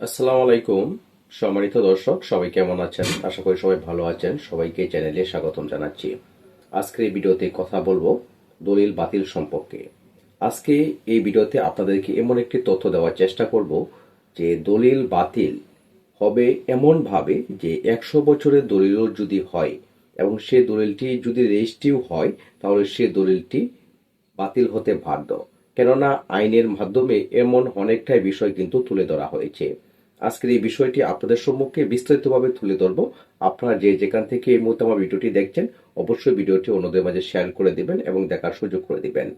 আসসালামু আলাইকুম, সম্মানিত দর্শক, সবাই কেমন আছেন? আশা করি সবাই ভালো আছেন। সবাইকে চ্যানেলে স্বাগতম জানাচ্ছি। আজকের এই ভিডিওতে কথা বলব দলিল বাতিল সম্পর্কে। আজকে এই ভিডিওতে আপনাদেরকে এমন একটি তথ্য দেওয়ার চেষ্টা করব যে দলিল বাতিল হবে এমন ভাবে যে একশো বছরের দলিল যদি হয় এবং সে দলিলটি যদি রেজিস্ট্রিও হয়, তাহলে সে দলিলটি বাতিল হতে বাধ্য। কেননা আইনের মাধ্যমে এমন অনেকটাই বিষয় কিন্তু তুলে ধরা হয়েছে। আজকের এই বিষয়টি আপনাদের সম্মুখে বিস্তারিতভাবে তুলে ধরবো। আপনারা যে যেখান থেকে এই মুহূর্তে আমার ভিডিওটি দেখছেন, অবশ্যই ভিডিওটি অন্যদের মাঝে শেয়ার করে দিবেন এবং দেখার সুযোগ করে দিবেন।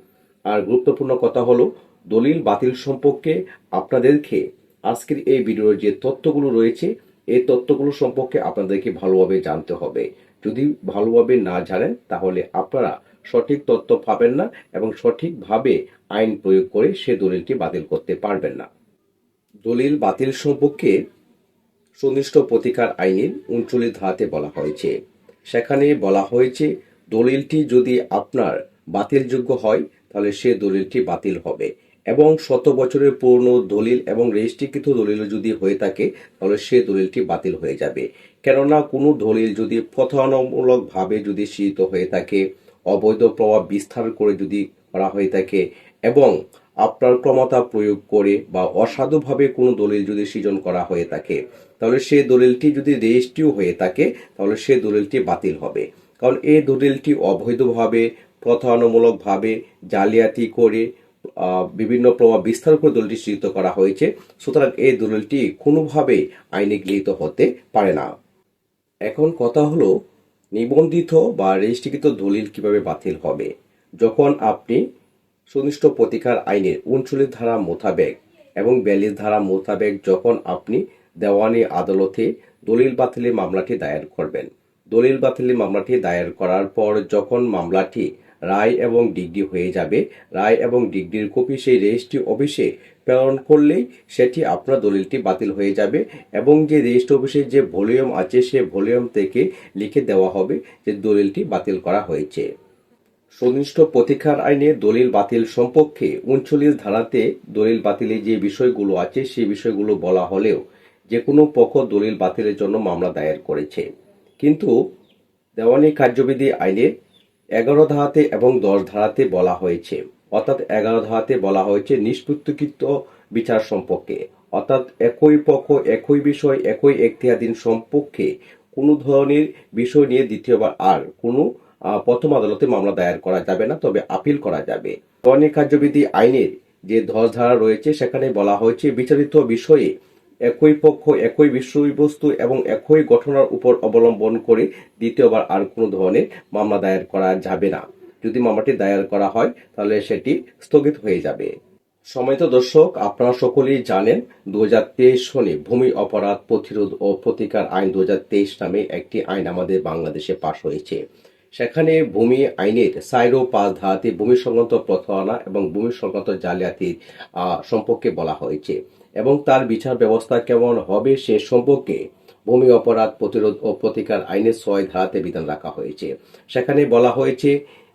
আর গুরুত্বপূর্ণ কথা হলো, দলিল বাতিল সম্পর্কে আপনাদেরকে আজকের এই ভিডিওর যে তথ্যগুলো রয়েছে, এই তথ্যগুলো সম্পর্কে আপনাদেরকে ভালোভাবে জানতে হবে। যদি ভালোভাবে না জানেন, তাহলে আপনারা সঠিক তথ্য পাবেন না এবং সঠিকভাবে আইন প্রয়োগ করে সে দলিলটি বাতিল করতে পারবেন না। দলিল বাতিল সম্পর্কে সুনিষ্ঠ প্রতিকার আইনের উনচল্লিশ ধারাতে বলা হয়েছে। সেখানে বলা হয়েছে, দলিলটি যদি আপনার বাতিলযোগ্য হয়, তাহলে সে দলিলটি বাতিল হবে এবং শত বছরের পুরনো দলিল এবং রেজিস্ট্রিকৃত দলিল যদি হয়ে থাকে, তাহলে সে দলিলটি বাতিল হয়ে যাবে। কেননা, কোনো দলিল যদি প্রথানমূলকভাবে যদি সৃজিত হয়ে থাকে, অবৈধ প্রভাব বিস্তার করে যদি করা হয়ে থাকে এবং আপনার ক্ষমতা প্রয়োগ করে বা অসাধুভাবে কোনো দলিল যদি সৃজন করা হয়ে থাকে, তাহলে সে দলিলটি যদি রেজিস্ট্রিও হয়ে থাকে, তাহলে সে দলিলটি বাতিল হবে। কারণ এই দলিলটি অবৈধভাবে, প্রথানুমূলকভাবে জালিয়াতি করে বিভিন্ন প্রভাব বিস্তার করে দলিলটি সৃজিত করা হয়েছে। সুতরাং এই দলিলটি কোনোভাবে আইনে গৃহীত হতে পারে না। এখন কথা হলো, নিবন্ধিত বা রেজিস্ট্রিকৃত দলিল কীভাবে বাতিল হবে? যখন আপনি সুনিষ্ঠ প্রতিকার আইনের উনচল্লিশ ধারা মোতাবেক এবং বিয়াল্লিশ ধারা মোতাবেক যখন আপনি দেওয়ানি আদালতে দলিল বাতিলের মামলাটি দায়ের করবেন। দলিল বাতিলের মামলাটি দায়ের করার পর যখন মামলাটি রায় এবং ডিগ্রি হয়ে যাবে, রায় এবং ডিগ্রির কপি সেই রেজিস্ট্রি অফিসে প্রেরণ করলেই সেটি আপনার দলিলটি বাতিল হয়ে যাবে এবং যে রেজিস্ট্রি অফিসে যে ভলিউম আছে, সে ভলিউম থেকে লিখে দেওয়া হবে যে দলিলটি বাতিল করা হয়েছে। সুনিষ্ঠ প্রতিকার আইনে দলিল বাতিল সম্পর্কে উনচল্লিশ ধারাতে দলিল বাতিলে যে বিষয়গুলো আছে সেই বিষয়গুলো বলা হলেও যে কোনো পক্ষ দলিল বাতিলের জন্য মামলা দায়ের করেছে। কিন্তু দেওয়ানি কার্যবিধি আইনের এগারো ধারাতে এবং দশ ধারাতে বলা হয়েছে। অর্থাৎ এগারো ধারাতে বলা হয়েছে নিষ্পত্তিকৃত বিচার সম্পর্কে। অর্থাৎ একই পক্ষ, একই বিষয়, একই এখতিয়াধীন সম্পর্কে কোনো ধরনের বিষয় নিয়ে দ্বিতীয়বার আর কোনো প্রথম আদালতে মামলা দায়ের করা যাবে না, তবে আপিল করা যাবে। দেওয়ানি কার্যবিধি আইনের যে দশ ধারা রয়েছে, সেখানে বলা হয়েছে বিচারিত বিষয়ে একই পক্ষ, একই বিষয়বস্তু এবং একই ঘটনার উপর অবলম্বন করে দ্বিতীয়বার আর কোনো ধরনের মামলা দায়ের করা যাবে না। যদি মামলাটি দায়ের করা হয়, তাহলে সেটি স্থগিত হয়ে যাবে। সময়ত দর্শক, আপনারা সকলেই জানেন দু হাজার তেইশ সনে ভূমি অপরাধ প্রতিরোধ ও প্রতিকার আইন দু হাজার তেইশ নামে একটি আইন আমাদের বাংলাদেশে পাশ হয়েছে। সেখানে ভূমি আইনের সাইরো পাঁচ ধারাতে ভূমি সংক্রান্ত প্রতারণা এবং ভূমি সংক্রান্ত জালিয়াতির সম্পর্কে বলা হয়েছে। এবং তার বিচার ব্যবস্থা কেমন হবে সে সম্পর্কে ভূমি অপরাধ প্রতিরোধ ও প্রতিকার আইনের ছয় ধারাতে বিধান রাখা হয়েছে। সেখানে বলা হয়েছে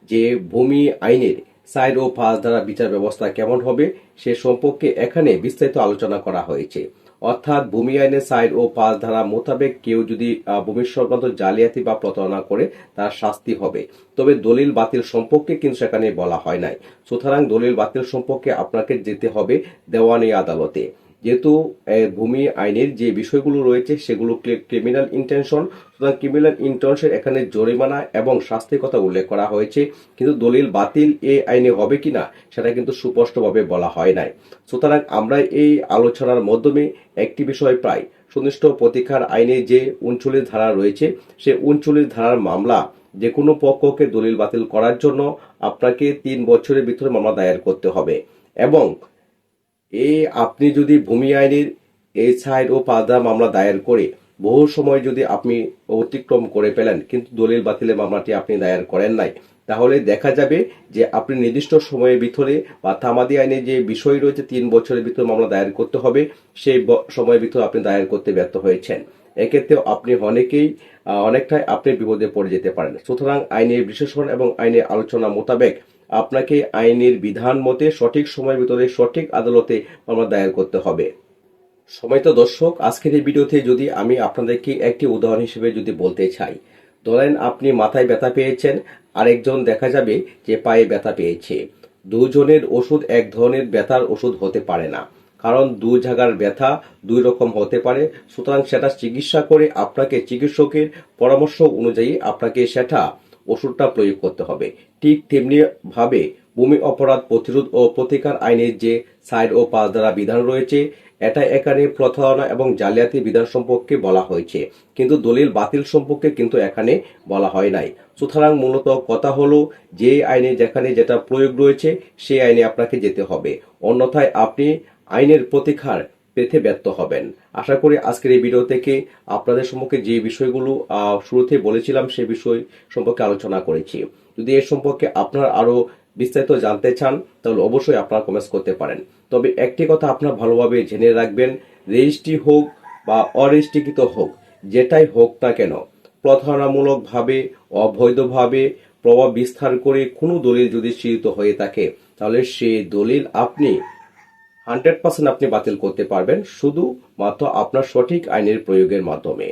যে ভূমি আইনের সাইড ও পাঁচ ধারা বিচার ব্যবস্থা কেমন হবে সে সম্পর্কে এখানে বিস্তারিত আলোচনা করা হয়েছে। অর্থাৎ ভূমি আইনের সাইড ও পাঁচ ধারা মোতাবেক কেউ যদি ভূমি সংক্রান্ত জালিয়াতি বা প্রতারণা করে, তার শাস্তি হবে। তবে দলিল বাতিল সম্পর্কে কিন্তু সেখানে বলা হয় নাই। সুতরাং দলিল বাতিল সম্পর্কে আপনাকে যেতে হবে দেওয়ানি আদালতে। যেহেতু ভূমি আইনের যে বিষয়গুলো রয়েছে সেগুলো ক্রিমিনাল ইন্টেনশন সুতরাং ক্রিমিনাল ইন্টেনশন এখানে জরিমানা এবং শাস্তির কথা উল্লেখ করা হয়েছে, কিন্তু দলিল বাতিল এই আইনে হবে কি না সেটা কিন্তু সুস্পষ্টভাবে বলা হয় নাই। সুতরাং আমরা এই আলোচনার মাধ্যমে একটি বিষয় প্রায় সুনিষ্ঠ প্রতিকার আইনে যে উনচল্লিশ ধারা রয়েছে সে উনচল্লিশ ধারার মামলা যে কোনো পক্ষকে দলিল বাতিল করার জন্য আপনাকে তিন বছরের ভিতরে মামলা দায়ের করতে হবে এবং এই আপনি যদি ভূমি আইনের সাইড ও পাদা মামলা দায়ের করে বহু সময় যদি আপনি অতিক্রম করে পেলেন কিন্তু দলিল বাতিলের মামলাটি আপনি দায়ের করেন নাই, তাহলে দেখা যাবে যে আপনি নির্দিষ্ট সময়ের ভিতরে বা তামাদি আইনে যে বিষয় রয়েছে, তিন বছরের ভিতরে মামলা দায়ের করতে হবে, সেই সময়ের ভিতরে আপনি দায়ের করতে ব্যর্থ হয়েছেন। এক্ষেত্রে আপনি অনেকেই অনেকটাই আপনি বিপদে পড়ে যেতে পারেন। সুতরাং আইনের বিশ্লেষণ এবং আইনের আলোচনা মোতাবেক আপনাকে আইনের বিধান মতে সঠিক সময়ের ভিতরে সঠিক আদালতে মামলা দায়ের করতে হবে। সময়ত দর্শক, আজকের এই ভিডিওতে যদি আমি আপনাদেরকে একটি উদাহরণ হিসেবে যদি বলতে চাই, ধরেন আপনি মাথায় ব্যথা পেয়েছেন, আরেকজন দেখা যাবে যে পায়ে ব্যথা পেয়েছে। দুজনের ওষুধ এক ধরনের ব্যথার ওষুধ হতে পারে না, কারণ দু জায়গার ব্যথা দুই রকম হতে পারে। সুতরাং সেটা চিকিৎসা করে আপনাকে চিকিৎসকের পরামর্শ অনুযায়ী আপনাকে সেটা ওষুধটা প্রয়োগ করতে হবে। ঠিক তেমনি ভাবে ভূমি অপরাধ প্রতিরোধ ও প্রতিকার আইনের যে সাইড ও পাঁচ দ্বারা বিধান রয়েছে, এটা এখানে প্রতারণা এবং জালিয়াতি বিধান সম্পর্কে বলা হয়েছে। কিন্তু দলিল বাতিল সম্পর্কে কিন্তু এখানে বলা হয় নাই। সুতরাং মূলত কথা হলো, যে আইনে যেখানে যেটা প্রয়োগ রয়েছে, সেই আইনে আপনাকে যেতে হবে। অন্যথায় আপনি আইনের প্রতিকার পেতে ব্যর্থ হবেন। আশা করি আজকের এই ভিডিও থেকে আপনাদের সম্পর্কে যে বিষয়গুলো শুরুতে বলেছিলাম সে বিষয় সম্পর্কে আলোচনা করেছি। যদি এর সম্পর্কে আপনার আরও বিস্তারিত জানতে চান, তাহলে অবশ্যই আপনারা কমেন্টস করতে পারেন। তবে একটি কথা আপনারা ভালোভাবে জেনে রাখবেন, রেজিস্ট্রি হোক বা অরেজিস্ট্রিকৃত হোক, যেটাই হোক না কেন, প্রতারণামূলকভাবে, অবৈধভাবে প্রভাব বিস্তার করে কোনো দলিল যদি সৃজিত হয়ে থাকে, তাহলে সেই দলিল আপনি হান্ড্রেড পার্সেন্ট আপনি বাতিল করতে পারবেন শুধু মাত্র আপনার সঠিক আইনের প্রয়োগের মাধ্যমে।